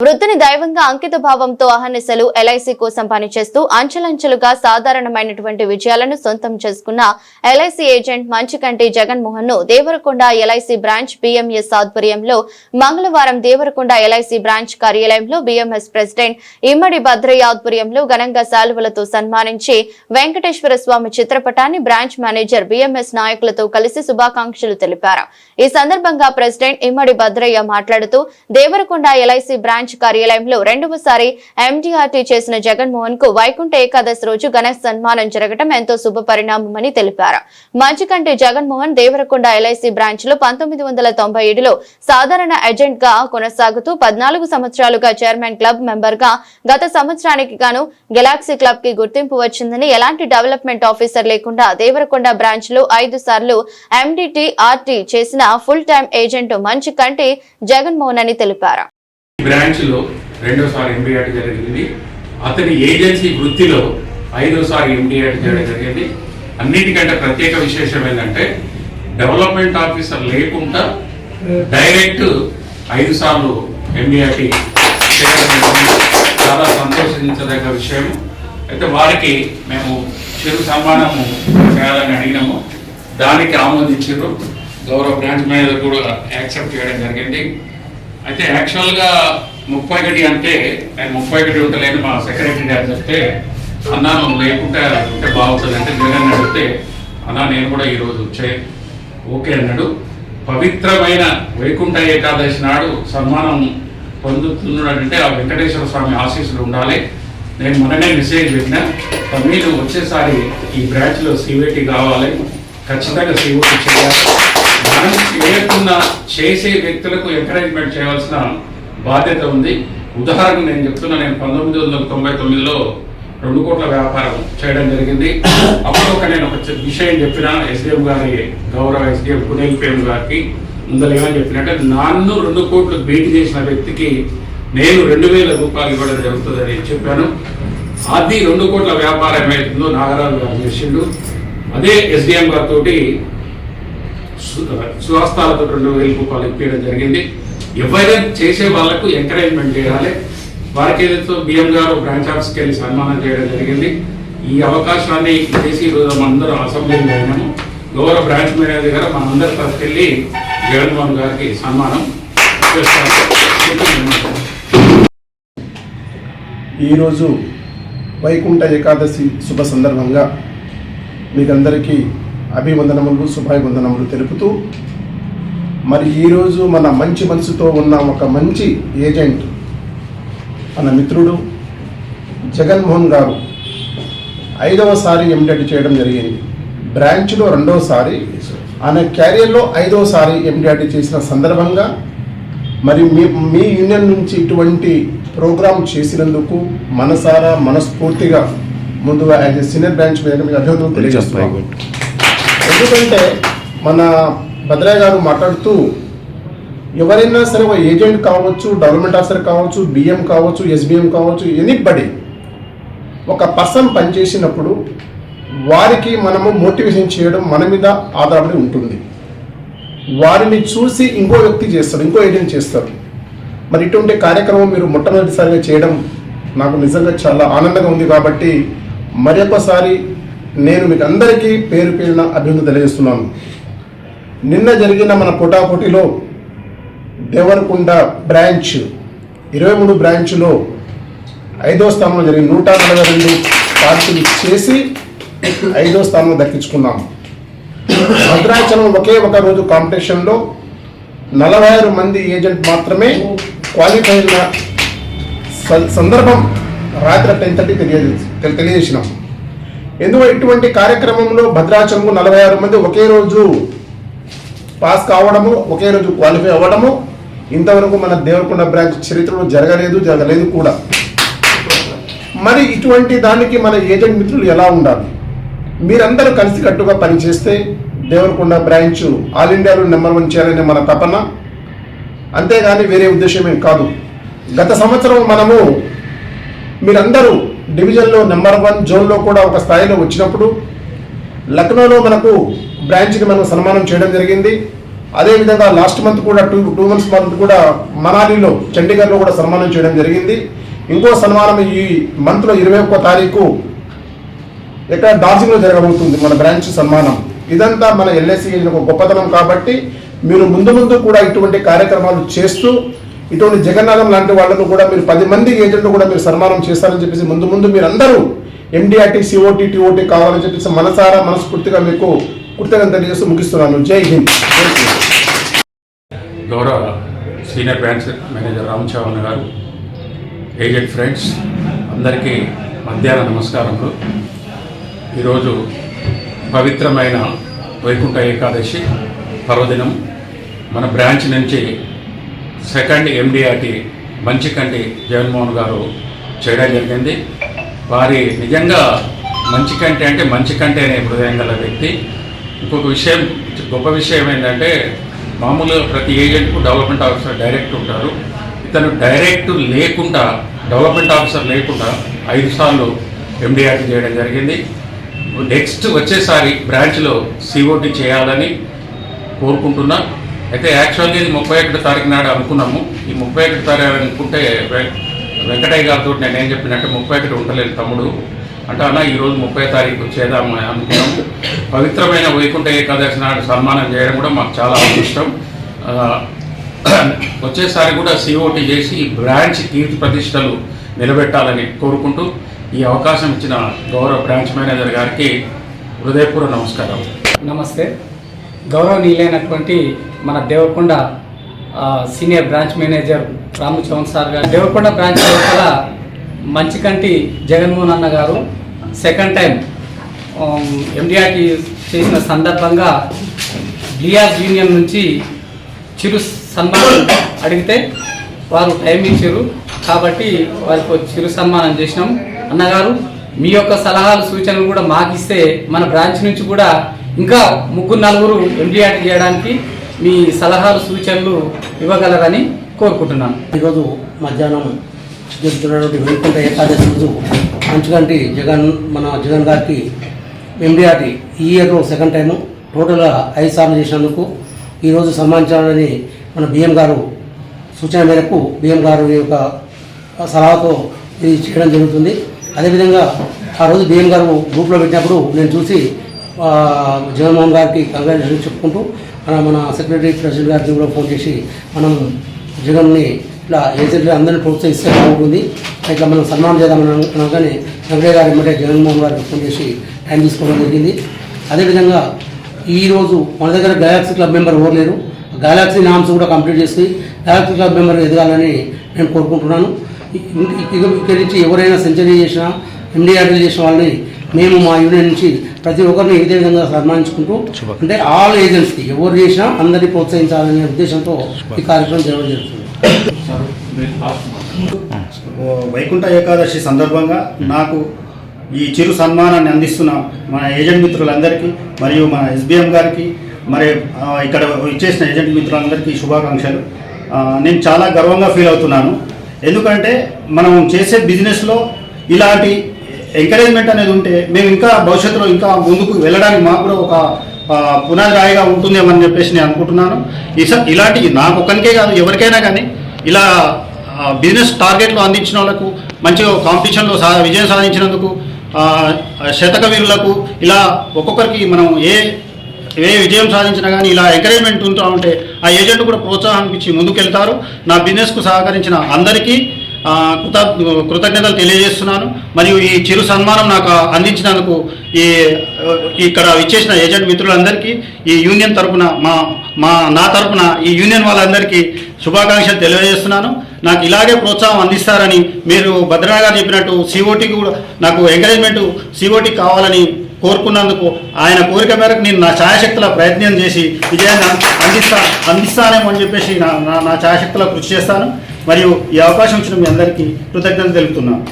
వృద్ధుని దైవంగా అంకిత భావంతో అహర్నిశలు ఎల్ఐసి కోసం పనిచేస్తూ అంచెలంచెలుగా సాధారణమైనటువంటి విజయాలను సొంతం చేసుకున్న ఎల్ఐసి ఏజెంట్ మంచికంటి జగన్మోహన్ను దేవరకొండ ఎల్ఐసి బ్రాంచ్ బిఎంఎస్ ఆధ్వర్యంలో మంగళవారం దేవరకొండ ఎల్ఐసి బ్రాంచ్ కార్యాలయంలో బిఎంఎస్ ప్రెసిడెంట్ ఇమ్మడి భద్రయ్య ఆధ్వర్యంలో ఘనంగా శాలువలతో సన్మానించి వెంకటేశ్వర స్వామి చిత్రపటాన్ని బ్రాంచ్ మేనేజర్ బిఎంఎస్ నాయకులతో కలిసి శుభాకాంక్షలు తెలిపారు. ఈ సందర్భంగా ప్రెసిడెంట్ ఇమ్మడి భద్రయ్య మాట్లాడుతూ దేవరకొండ ఎల్ఐసి బ్రాంచ్ కార్యాలయంలో రెండవసారి ఎంటీఆర్టీ చేసిన జగన్మోహన్కు వైకుంఠ ఏకాదశి రోజు ఘన సన్మానం జరగడం ఎంతో శుభ పరిణామమని తెలిపారు మంచికంటి జగన్మోహన్ దేవరకొండ ఎల్ఐసి బ్రాంచ్లో పంతొమ్మిది వందల తొంభై ఏడులో సాధారణ ఏజెంట్గా కొనసాగుతూ పద్నాలుగు సంవత్సరాలుగా చైర్మన్ క్లబ్ మెంబర్గా గత సంవత్సరానికి గాను గెలాక్సీ క్లబ్కి గుర్తింపు వచ్చిందని ఎలాంటి డెవలప్మెంట్ ఆఫీసర్ లేకుండా దేవరకొండ బ్రాంచ్లో ఐదు సార్లు ఎండిటి ఆర్టీ చేసిన full time agent Manchikanti Jaganmohan అని తెలిపారు. బ్రాంచ్లో రెండోసారి ఎంబీఆర్ జరిగింది. అతని ఏజెన్సీ వృత్తిలో ఐదోసారి ఎంబీఆర్ చేయడం జరిగింది. అన్నిటికంటే ప్రత్యేక విశేషం ఏంటంటే డెవలప్మెంట్ ఆఫీసర్ లేకుండా డైరెక్ట్ ఐదు సార్లు ఎంబీఆర్టీ చేయడం చాలా సంతోషించదగ్గ విషయం. అయితే వారికి మేము చిరు సన్మానము చేయాలని అడిగినాము. దానికి ఆమోదించారు గౌరవ బ్రాంచ్ మేనేజర్ కూడా యాక్సెప్ట్ చేయడం జరిగింది. అయితే యాక్చువల్గా ముప్పై ఒకటి అంటే నేను ముప్పై ఒకటి ఉండలేదు మా సెక్రటరీ గారు చెప్తే అన్నా నువ్వు లేకుండా ఉంటే బాగుంటుంది. అంటే జగన్ అడిగితే అన్నా నేను కూడా ఈరోజు వచ్చే. ఓకే అన్నాడు. పవిత్రమైన వైకుంఠ ఏకాదశి నాడు సన్మానం పొందుతున్నాడంటే ఆ వెంకటేశ్వర స్వామి ఆశీస్సులు ఉండాలి. నేను మొన్ననే మెసేజ్ పెట్టిన మీరు వచ్చేసారి ఈ బ్రాంచ్లో సివిటి కావాలి. ఖచ్చితంగా సివిటి చేయాలి. మనం చేయకుండా చేసే వ్యక్తులకు ఎంకరేజ్మెంట్ చేయవలసిన బాధ్యత ఉంది. ఉదాహరణ నేను చెప్తున్నా నేను పంతొమ్మిది వందల తొంభై తొమ్మిదిలో రెండు కోట్ల వ్యాపారం చేయడం జరిగింది. అప్పుడు ఒక నేను ఒక విషయం చెప్పిన ఎస్డిఎం గారి గౌరవ ఎస్డిఎం పునీల్ ప్రేమ్ గారికి ముందర ఏమని చెప్పినట్టే నన్ను రెండు కోట్లు బీట్ చేసిన వ్యక్తికి నేను రెండు వేల రూపాయలు ఇవ్వడం జరుగుతుందని చెప్పాను. అది రెండు కోట్ల వ్యాపారం ఏమైతుందో నాగరాజు గారు చేసిండు. అదే ఎస్డిఎం గారితో సుహస్తాలతో రెండు వేల రూపాయలు ఇప్పించడం జరిగింది. ఎవరైనా చేసే వాళ్ళకు ఎంకరేజ్మెంట్ చేయాలి. వారికి ఏదైతే బిఎం గారు బ్రాంచ్ ఆఫీస్కి వెళ్ళి సన్మానం చేయడం జరిగింది. ఈ అవకాశాన్ని చేసి ఈరోజు మనందరం అసెంబ్లీలో అయినాము గౌరవ బ్రాంచ్ మేనేజర్ గారు మనందరి తరఫుకి వెళ్ళి జగన్మోహన్ గారికి సన్మానం చేస్తాము ఈరోజు వైకుంఠ ఏకాదశి శుభ సందర్భంగా మీకందరికీ అభివందనములు శుభాభివందనములు తెలుపుతూ మరి ఈరోజు మన మంచి మనసుతో ఉన్న ఒక మంచి ఏజెంట్ మన మిత్రుడు జగన్మోహన్ గారు ఐదవసారి ఎండెడ్ చేయడం జరిగింది. బ్రాంచ్లో రెండవసారి ఆయన క్యారియర్లో ఐదవసారి ఎండిఆర్టీ చేసిన సందర్భంగా మరి మీ మీ యూనియన్ నుంచి ఇటువంటి ప్రోగ్రామ్ చేసినందుకు మనసారా మనస్ఫూర్తిగా ముందుగా యాజ్ ఎ సీనియర్ బ్రాంచ్ మీద మీకు అభినందనలు తెలియజేస్తున్నాను ఎందుకంటే మన భద్రయ్య గారు మాట్లాడుతూ ఎవరైనా సరే ఒక ఏజెంట్ కావచ్చు డెవలప్మెంట్ ఆఫీసర్ కావచ్చు బిఎం కావచ్చు ఎస్బిఎం కావచ్చు ఎనీబడి ఒక పర్సన్ పనిచేసినప్పుడు వారికి మనము మోటివేషన్ చేయడం మన మీద ఆధారపడి ఉంటుంది. వారిని చూసి ఇంకో వ్యక్తి చేస్తారు ఇంకో ఏజెంట్ చేస్తారు మరి ఇటువంటి కార్యక్రమం మీరు మొట్టమొదటిసారిగా చేయడం నాకు నిజంగా చాలా ఆనందంగా ఉంది కాబట్టి మరొకసారి నేను మీకు అందరికీ పేరు పేరున అభివృద్ధి తెలియజేస్తున్నాను. నిన్న జరిగిన మన పోటాపోటీలో దేవరకొండ బ్రాంచ్ ఇరవై మూడు బ్రాంచ్లో ఐదో స్థానంలో జరిగిన నూట నలభై రెండు పార్టీలు చేసి ఐదో స్థానంలో దక్కించుకున్నాము భద్రాచలం ఒకే ఒక రోజు కాంపిటీషన్లో నలభై ఆరు మంది ఏజెంట్ మాత్రమే క్వాలిఫై అయిన స- సందర్భం రాత్రి టెన్ థర్టీ తెలియజే తెలియజేసినాం. ఎందుకు ఇటువంటి కార్యక్రమంలో భద్రాచలము నలభై ఆరు మంది ఒకే రోజు పాస్ కావడము ఒకే రోజు క్వాలిఫై అవ్వడము ఇంతవరకు మన దేవరకొండ బ్రాంచ్ చరిత్రలో జరగలేదు జరగలేదు కూడా. మరి ఇటువంటి దానికి మన ఏజెంట్ మిత్రులు ఎలా ఉండాలి? మీరందరూ కలిసికట్టుగా పనిచేస్తే దేవరకొండ బ్రాంచ్ ఆల్ ఇండియాలో నెంబర్ వన్ చేయాలనే మన తపన. అంతేగాని వేరే ఉద్దేశమేం కాదు. గత సంవత్సరం మనము మీరందరూ డివిజన్లో నెంబర్ వన్ జోన్లో కూడా ఒక స్థాయిలో వచ్చినప్పుడు లక్నోలో మనకు బ్రాంచ్కి మనం సన్మానం చేయడం జరిగింది. అదేవిధంగా లాస్ట్ మంత్ కూడా టూ టూ మంత్స్ మంత్ కూడా మనాలిలో చండీగఢ్లో కూడా సన్మానం చేయడం జరిగింది. ఇంకో సన్మానం ఈ మంత్లో ఇరవై ఒక్క తారీఖు ఇక్కడ డార్జిలింగ్లో జరగబోతుంది మన బ్రాంచ్ సన్మానం. ఇదంతా మన ఎల్ఐసి ఒక గొప్పతనం కాబట్టి మీరు ముందు ముందు కూడా ఇటువంటి కార్యక్రమాలు చేస్తూ ఇటువంటి జగన్నాథం లాంటి వాళ్ళను కూడా మీరు పది మంది ఏజెంట్లు కూడా మీరు సన్మానం చేస్తారని చెప్పేసి ముందు ముందు మీరు అందరూ ఎండిఆర్టీ సిఓటి టిఓటి కావాలని చెప్పేసి మనసారా మనస్ఫూర్తిగా మీకు కృతజ్ఞత తెలియజేస్తూ ముగిస్తున్నాను. జై హింద్. గౌరవ senior branch manager Ram Chauhan గారు ఏజెంట్ ఫ్రెండ్స్ అందరికీ మధ్యాహ్న నమస్కారములు. ఈరోజు పవిత్రమైన వైకుంఠ ఏకాదశి పర్వదినం. మన బ్రాంచ్ నుంచి సెకండ్ ఎండిఆర్టీ మంచికంటి జగన్మోహన్ గారు చేయడం జరిగింది. వారి నిజంగా మంచికంటి అంటే మంచికంటి అనే హృదయం గల వ్యక్తి. ఇంకొక విషయం గొప్ప విషయం ఏంటంటే మామూలుగా ప్రతి ఏజెంట్కు డెవలప్మెంట్ ఆఫీసర్ డైరెక్ట్ ఉంటారు. ఇతను డైరెక్ట్ లేకుండా డెవలప్మెంట్ ఆఫీసర్ లేకుండా ఐదు సార్లు ఎండిఆర్టీ చేయడం జరిగింది. నెక్స్ట్ వచ్చేసారి బ్రాంచ్లో సిఓటి చేయాలని కోరుకుంటున్నా. అయితే యాక్చువల్లీ ఇది ముప్పై ఒకటి తారీఖు నాడు అనుకున్నాము. ఈ ముప్పై ఒకటి తారీఖు అనుకుంటే వెంకటయ్య గారితో నేను ఏం ముప్పై ఒకటి ఉండలేదు తమ్ముడు. అంటే అన్న ఈరోజు ముప్పై తారీఖు చేద్దాం అనుకున్నాం. పవిత్రమైన వైకుంఠ ఏకాదశి నాడు సన్మానం చేయడం కూడా మాకు చాలా ఇష్టం వచ్చేసారి కూడా సిఓటి చేసి ఈ బ్రాంచ్ కీర్తి ప్రతిష్టలు నిలబెట్టాలని కోరుకుంటూ ఈ అవకాశం ఇచ్చిన గౌరవ బ్రాంచ్ మేనేజర్ గారికి హృదయపూర్వ నమస్కారం. నమస్తే. గౌరవనీయులైనటువంటి మన Devakonda senior branch manager Ramu Chauhan sir గారు. దేవకొండ బ్రాంచ్ లోపల మంచికంటి జగన్మోహన్ అన్న గారు సెకండ్ టైం ఎండిఆర్టీ చేసిన సందర్భంగా డిఆర్ యూనియన్ నుంచి చిరు సన్మానం అడిగితే వారు టైం ఇచ్చారు. కాబట్టి వారికి చిరు సన్మానం చేసినాం. అన్నగారు మీ యొక్క సలహాలు సూచనలు కూడా మాకు ఇస్తే మన బ్రాంచ్ నుంచి కూడా ఇంకా ముగ్గురు నలుగురు ఎండిఆర్టీ చేయడానికి మీ సలహాలు సూచనలు ఇవ్వగలరని కోరుకుంటున్నాను. ఈరోజు మధ్యాహ్నం జరుగుతున్నటువంటి వైకుంఠ ఏకాదశి రోజు మంచిగంటి జగన్ మన జగన్ గారికి ఎండిఆర్టీ ఈ ఇయర్లో సెకండ్ టైము టోటల్గా ఐదు సార్లు చేసినందుకు ఈరోజు సన్మానించాలని మన బిఎం గారు సూచన మేరకు బిఎం గారు యొక్క సలహాతో ఇది చేయడం జరుగుతుంది. అదేవిధంగా ఆ రోజు బిఎం గారు గ్రూప్లో పెట్టినప్పుడు నేను చూసి జగన్మోహన్ గారికి కంగ్రాచులేషన్ చెప్పుకుంటూ మన మన సెక్రటరీ ప్రెసిడెంట్ గారికి కూడా ఫోన్ చేసి మనం జగన్ని ఇట్లా ఏజెంట్లు అందరినీ ప్రోత్సహిస్తే బాగుంటుంది. ఇట్లా మనం సన్మానం చేద్దామని అనగానే వెంకయ్య గారు ఎమ్మటే జగన్మోహన్ గారికి ఫోన్ చేసి టైం తీసుకోవడం జరిగింది. అదేవిధంగా ఈరోజు మన దగ్గర గెలాక్సీ క్లబ్ మెంబర్ ఎవరు లేరు? గెలాక్సీ నామ్స్ కూడా కంప్లీట్ చేసి గెలాక్సీ క్లబ్ మెంబర్ ఎదగాలని నేను కోరుకుంటున్నాను. ఇక్కడి నుంచి ఎవరైనా సెంచరీ చేసినా ఎండిఆర్డీలు చేసిన వాళ్ళని మేము మా యూనియన్ నుంచి ప్రతి ఒక్కరిని ఇదే విధంగా సన్మానించుకుంటూ అంటే ఆల్ ఏజెంట్స్కి ఎవరు చేసినా అందరినీ ప్రోత్సహించాలనే ఉద్దేశంతో ఈ కార్యక్రమం జరగడం జరుగుతుంది. వైకుంఠ ఏకాదశి సందర్భంగా నాకు ఈ చిరు సన్మానాన్ని అందిస్తున్న మన ఏజెంట్ మిత్రులందరికీ మరియు మన ఎస్బిఎం గారికి మరి ఇక్కడ ఇచ్చేసిన ఏజెంట్ మిత్రులందరికీ శుభాకాంక్షలు. నేను చాలా గర్వంగా ఫీల్ అవుతున్నాను. ఎందుకంటే మనం చేసే బిజినెస్లో ఇలాంటి ఎంకరేజ్మెంట్ అనేది ఉంటే మేము ఇంకా భవిష్యత్తులో ఇంకా ముందుకు వెళ్ళడానికి మాకు కూడా ఒక ఆ, పునాది రాయిగా ఉంటుందేమని చెప్పేసి నేను అనుకుంటున్నాను. ఇస- ఇలాంటి నాకు ఒక్కరికే కాదు ఎవరికైనా కానీ ఇలా బిజినెస్ టార్గెట్లు అందించిన వాళ్ళకు మంచిగా కాంపిటీషన్లో సా విజయం సాధించినందుకు శతక వీరులకు ఇలా ఒక్కొక్కరికి మనం ఏ ఏ విజయం సాధించినా కానీ ఇలా ఎంకరేజ్మెంట్ ఉంటూ ఉంటే ఆ ఏజెంట్ కూడా ప్రోత్సాహం ఇచ్చి ముందుకెళ్తారు. నా బిజినెస్కు సహకరించిన అందరికీ కృత కృతజ్ఞతలు తెలియజేస్తున్నాను. మరియు ఈ చిరు సన్మానం నాకు అందించినందుకు ఈ ఇక్కడ ఇచ్చేసిన ఏజెంట్ మిత్రులందరికీ ఈ యూనియన్ తరపున మా మా నా తరపున ఈ యూనియన్ వాళ్ళందరికీ శుభాకాంక్షలు తెలియజేస్తున్నాను. నాకు ఇలాగే ప్రోత్సాహం అందిస్తారని మీరు భద్రనా గారు చెప్పినట్టు సిఓటికి కూడా నాకు ఎంకరేజ్మెంట్ సిఓటి కావాలని కోరుకున్నందుకు ఆయన కోరిక మేరకు నేను నా ఛాయశక్తుల ప్రయత్నం చేసి విజయాన్ని అందిస్తా అందిస్తానేమో అని చెప్పేసి నా నా- నా ఛాయశక్తుల కృషి చేస్తాను. మరియు ఈ అవకాశం ఇచ్చిన మీ అందరికీ కృతజ్ఞతలు తెలుపుతున్నాను.